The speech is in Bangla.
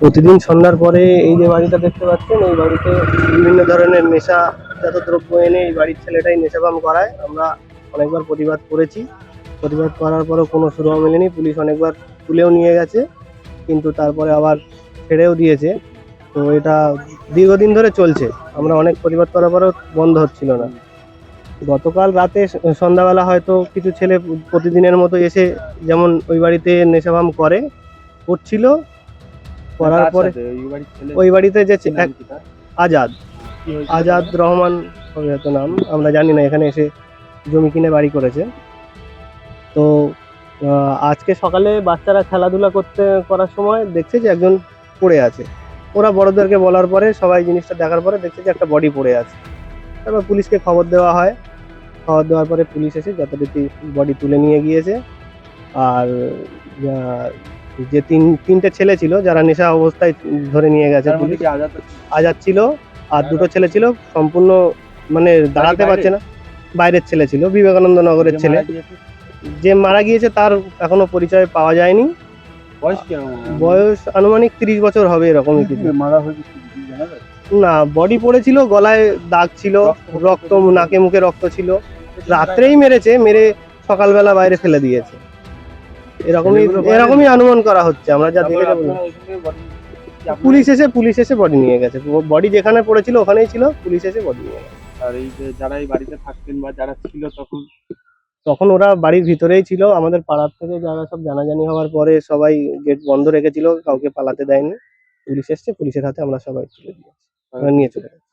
প্রতিদিন সন্ধ্যার পরে এই যে বাড়িটা দেখতে পাচ্ছেন, এই বাড়িতে বিভিন্ন ধরনের নেশা জাত দ্রব্য এনে এই বাড়ির ছেলেটাই নেশাপান করায়। আমরা অনেকবার প্রতিবাদ করেছি। প্রতিবাদ করার পরেও কোনো সুরাহা মেলেনি। পুলিশ অনেকবার তুলেও নিয়ে গেছে, কিন্তু তারপরে আবার ছেড়েও দিয়েছে। তো এটা দীর্ঘদিন ধরে চলছে। আমরা অনেক প্রতিবাদ করার পরেও বন্ধ হচ্ছিল না। গতকাল রাতে সন্ধ্যাবেলা হয়তো কিছু ছেলে প্রতিদিনের মতো এসে যেমন ওই বাড়িতে নেশাভাম করে করছিল করার পরে ওই বাড়িতে যে আজাদ। আজাদ রহমান হয়তো নাম আমরা জানি না এখানে এসে জমি কিনে বাড়ি করেছে। তো আজকে সকালে বাচ্চারা খেলাধুলা করতে করার সময় দেখছে যে একজন পড়ে আছে। ওরা বড়দেরকে বলার পরে সবাই জিনিসটা দেখার পরে দেখছে যে একটা বডি পড়ে আছে। তারপর পুলিশকে খবর দেওয়া হয়। খবর দেওয়ার পরে পুলিশ এসে যথারীতি বডি তুলে নিয়ে গিয়েছে। আর যে তিন তিনটে ছেলে ছিল যারা নেশা অবস্থায় ধরে নিয়ে গেছে আজাদ ছিল আর দুটো ছেলে ছিল সম্পূর্ণ মানে দাঁড়াতে পারছে না। বাইরের ছেলে ছিল বিবেকানন্দ নগরের ছেলে। যে মারা গিয়েছে তার এখনও পরিচয় পাওয়া যায়নি। বয়স আনুমানিক? তিরিশ বছর হবে এরকমই কিছু। যায়? না বডি পড়েছিল গলায় দাগ ছিল রক্ত নাকে মুখে রক্ত ছিল। রাত্রেই মেরেছে মেরে সকালবেলা বাইরে ফেলে দিয়েছে। এরকমই এরকমই অনুমান করা হচ্ছে আমরা যা দেখে যাব পুলিশ এসে পুলিশ এসে বডি নিয়ে গেছে। বডি যেখানে পড়েছিল ওখানেই ছিল পুলিশ এসে বডি নিয়ে গেছে। আর এই যে যারা এই বাড়িতে থাকতেন বা যারা ছিল তখন? তখন ওরা বাড়ির ভিতরেই ছিল আমাদের পাড়ার থেকে যারা সব জানাজানি হওয়ার পরে সবাই গেট বন্ধ রেখেছিল কাউকে পালাতে দেয়নি। পুলিশ এসছে পুলিশের হাতে আমরা সবাই তুলে দিয়েছি। নিয়ে চলে গেছি।